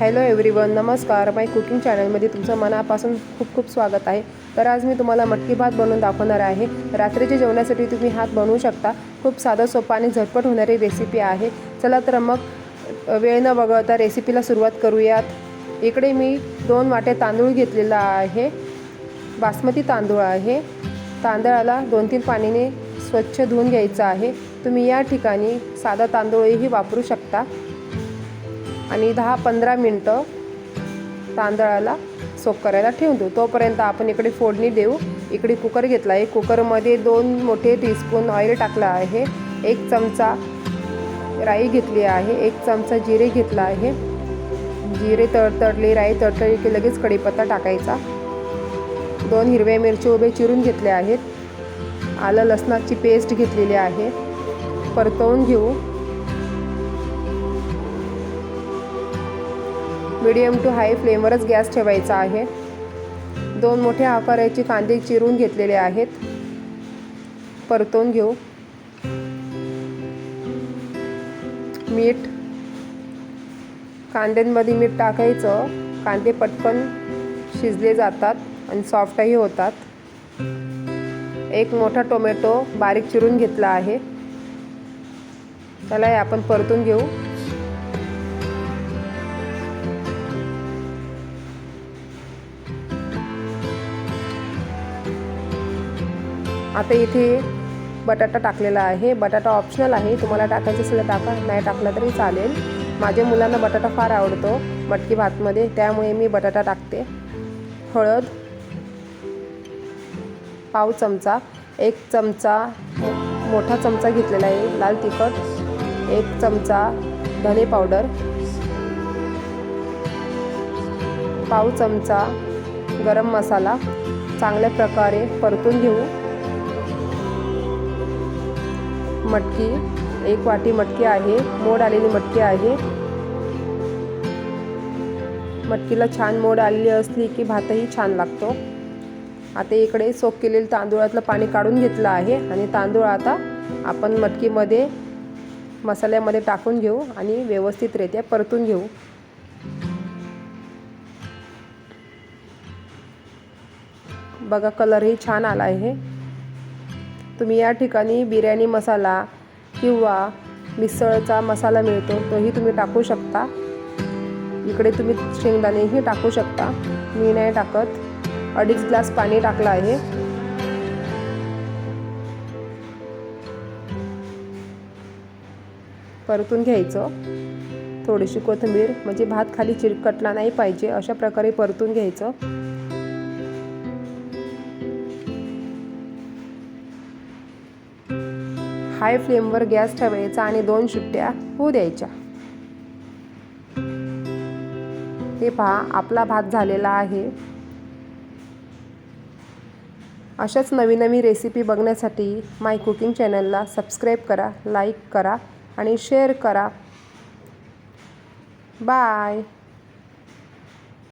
Hello everyone नमस्कार. माय cooking चॅनलमध्ये तुमचं मनापासून खूप खूप स्वागत आहे. तर आज मी तुम्हाला मटकी भात बनवून दाखवणार आहे. रात्रीच्या जेवणासाठी तुम्ही हात बनवू शकता. खूप साधं सोपं आणि झटपट होणारी रेसिपी आहे. चला तर मग वेळ न बघता रेसिपीला सुरुवात करूयात. इकडे मी दोन वाटे तांदूळ घेतलेला आहे. बासमती तांदूळ आहे. तांदळाला दोन तीन पाणीने स्वच्छ धुवून घ्यायचं आहे. तुम्ही या ठिकाणी साधा तांदूळही वापरू शकता. आणि दहा पंधरा मिनटं तांदळाला सोक करायला ठेवून देऊ. तोपर्यंत आपण इकडे फोडणी देऊ. इकडे कुकर घेतला आहे. कुकरमध्ये दोन मोठे टीस्पून ऑइल टाकला आहे. एक चमचा राई घेतली आहे. एक चमचा जिरे घेतला आहे. जिरे तडतडले राई तडतडली की लगेच कढीपत्ता टाकायचा. दोन हिरव्या मिरची उभे चिरून घेतले आहेत. आलं लसणाची पेस्ट घेतलेली आहे. परतवून घेऊ. मिडियम टू हाय फ्लेमवरच गॅस ठेवायचा आहे. दोन मोठ्या आकाराचे कांदे चिरून घेतलेले आहेत. परतून घेऊ. मीठ. कांद्यांमध्ये मीठ टाकायचं. कांदे पटकन शिजले जातात आणि सॉफ्टही होतात. एक मोठा टोमॅटो बारीक चिरून घेतला आहे. त्यालाही आपण परतून घेऊ. आता इथे बटाटा टाकलेला आहे. बटाटा ऑप्शनल आहे. तुम्हाला टाकायचं असेल तर टाका. नाही टाकला तरी चालेल. माझ्या मुलांना बटाटा फार आवडतो मटकी भातमध्ये. त्यामुळे मी बटाटा टाकते. हळद पाव चमचा एक चमचा मोठा चमचा घेतलेला आहे. लाल तिखट एक चमचा धने पावडर पाव चमचा गरम मसाला. चांगल्या प्रकारे परतून घेऊ. मटकी एक वाटी मटकी आहे मोड आलेली मटकी आहे. मटकीला छान मोड आलेली असली की भातही छान लागतो. आता इकडे सोक केलेलं तांदूळातलं पाणी काढून घेतलं आहे आणि तांदूळ आता आपण मटकीमध्ये मसाल्यामध्ये टाकून घेऊ आणि व्यवस्थितरित्या परतून घेऊ. बघा कलरही छान आला आहे. तुम्ही या ठिकाणी बिर्याणी मसाला किंवा मिसळचा मसाला मिळतो तोही तुम्ही टाकू शकता. इकडे तुम्ही शेंगदाणेही टाकू शकता. मी नाही टाकत. अडीच ग्लास पाणी टाकलं आहे. परतून घ्यायचं. थोडीशी कोथिंबीर म्हणजे भात खाली चिरकटला नाही पाहिजे अशा प्रकारे परतून घ्यायचं. हाय फ्लेमवर गॅस ठेवायचा आणि दोन शिट्ट्या होऊ द्यायच्या. हे पहा आपला भात झालेला आहे. अशाच नवीन नवी रेसिपी बघण्यासाठी माय कुकिंग चॅनलला सबस्क्राईब करा लाईक करा आणि शेअर करा. बाय